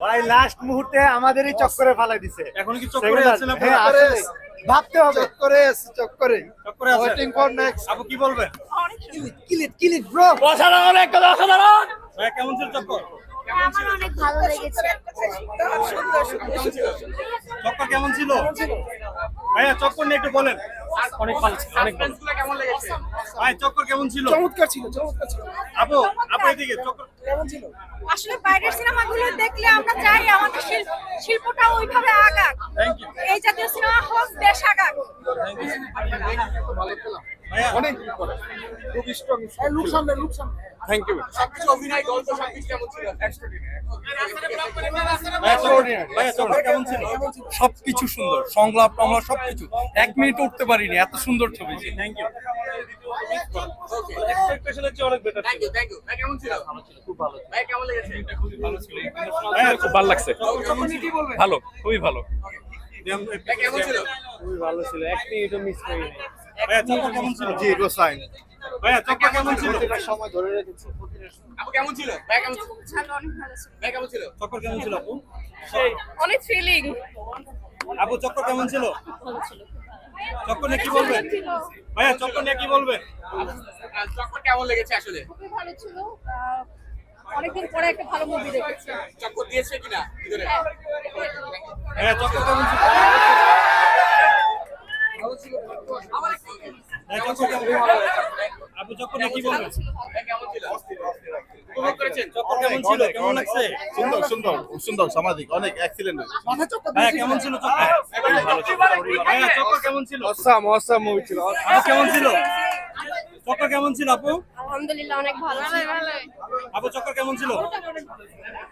ভাই লাস্ট মুহূর্তে আমাদেরই চক্করে ফালাই দিছে। এখন কি চক্করে আছেন হ্যাঁ আপনারা ভাবতে হবে। চক্করে আছে চক্করে। চক্করে আছে। ওয়েটিং ফর নেক্সট আপু কি বলবেন? কিলিট কিলিট ব্রো অসাধারণ একটা অসাধারণ। ভাই কেমন ছিল চক্কর? আমার অনেক ভালো লেগেছে। চক্কর কেমন ছিল। ভাইয়া চক্কর নিয়ে একটু বলেন। অনেক ভালো ছিল অনেক ভালো। ভাই চক্কর কেমন ছিল? চমৎকার ছিল চমৎকার ছিল। আপু আপু এদিকে চক্কর। কেমন ছিল? আসলে বাইরের সিনেমাগুলো দেখলে আমরা চাই আমাদের শিল- শিল্পটা ওইভাবে আগাক। এই জাতীয় সিনেমা হোক বেশ আগাক। ভাইয়া অনেক খুব স্ট্রং লুক সামনে লুক সামনে থ্যাংক ইউ সবকিছু অভিনয় গল্প সবকিছু কেমন ছিল? সবকিছু সুন্দর সংলাপ টংলাপ সবকিছু। এক মিনিট উঠতে পারিনি এত সুন্দর ছবি থ্যাংক ইউ ভাইয়া খুব ভালো লাগছে? ভালো খুবই ভালো কেমন ছিল? খুবই ভালো ছিল এক মিনিটও মিস করি নাই ভাইয়া চক্কর কেমন ছিল কেমন ছিল অনেক ভালো ছিল চক্কর কেমন ছিল আপু অনেক থ্রিলিং আপু চক্কর কেমন ছিল চক্কর নিয়ে কি বলবেন ভাইয়া চক্কর নিয়ে কি বলবেন খুবই ভালো ছিল আহ, অনেকদিন পরে একটা ভালো মুভি দেখেছি ভাইয়া চক্কর কেমন ছিল ভাইয়া চক্কর কেমন আপু চক্কর নিয়ে কি বলবেন? উপভোগ করেছেন? চক্কর কেমন ছিল কেমন লাগছে? সুন্দর সুন্দর সুন্দর সামাজিক অনেক এক্সিলেন্ট ভাইয়া কেমন ছিল। চক্কর? ভাইয়া চক্কর কেমন ছিল? অসাম অসাম মুভি ছিল। আপু কেমন ছিল? চক্কর কেমন ছিল আপু? আলহামদুলিল্লাহ অনেক ভালো ভালো আপু চক্কর কেমন ছিল?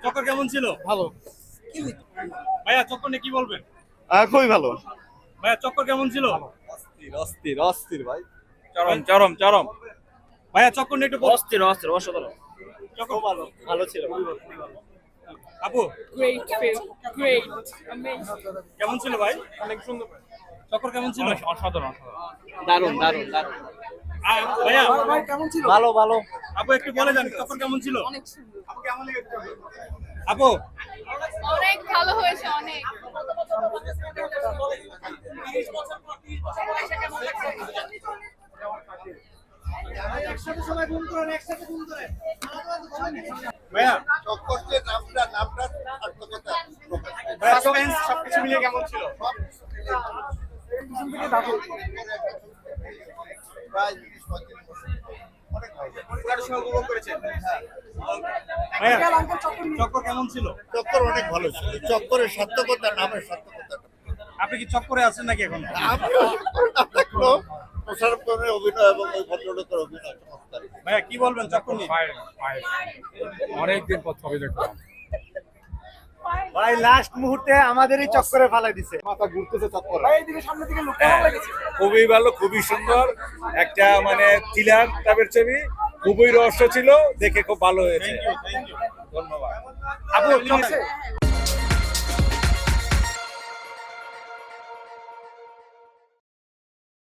চক্কর কেমন ছিল? ভালো। ভাইয়া চক্কর নিয়ে কি বলবেন? খুবই ভালো। ভাইয়া চক্কর কেমন ছিল? অস্থির অস্থির অস্থির ভাই। চরম চরম চরম। ভাইয়া চক্কর একটু। অস্থির অস্থির অসাধারণ চক্কর ভালো ভালো ছিল আপু? গ্রেট গ্রেট অ্যামেজিং কেমন ছিল ভাই? অনেক সুন্দর চক্কর কেমন ছিল? অসাধারণ দারুণ দারুণ দারুণ। ভাইয়া কেমন ছিল? ভালো ভালো। আপু একটু বলে যান চক্কর কেমন ছিল? আপু অনেক ভালো হয়েছে অনেক। ভাইয়া চক্কর যে নামটা নামটা সার্থকতা প্রকাশ পেয়েছে। ভাইয়া সাসপেন্স সবকিছু মিলিয়ে কেমন ছিল? চক্কর কেমন ছিল? চক্কর অনেক ভালো ছিল। এই চক্করের সার্থকতা নামের সার্থকতা। আপনি কি চক্করে আছেন নাকি এখন? খানের অভিনয় এবং ওই ভদ্রলোকের অভিনয় চমৎকার। ভাইয়া কি বলবেন চক্কর নিয়ে অনেকদিন পর ছবি দেখলাম। ভাই লাস্ট মুহূর্তে আমাদেরই চক্করে ফালাই দিছে। মাথা ঘুরতেছে চক্কর। ভাই এদিকে সামনে দিকে লুক কেমন লেগেছে খুবই ভালো খুবই সুন্দর। একটা মানে থ্রিলার টাইপের ছবি। খুবই রহস্য ছিল দেখে খুব ভালো হয়েছে। থ্যাংক ইউ থ্যাংক ইউ ধন্যবাদ। আপু চক্কর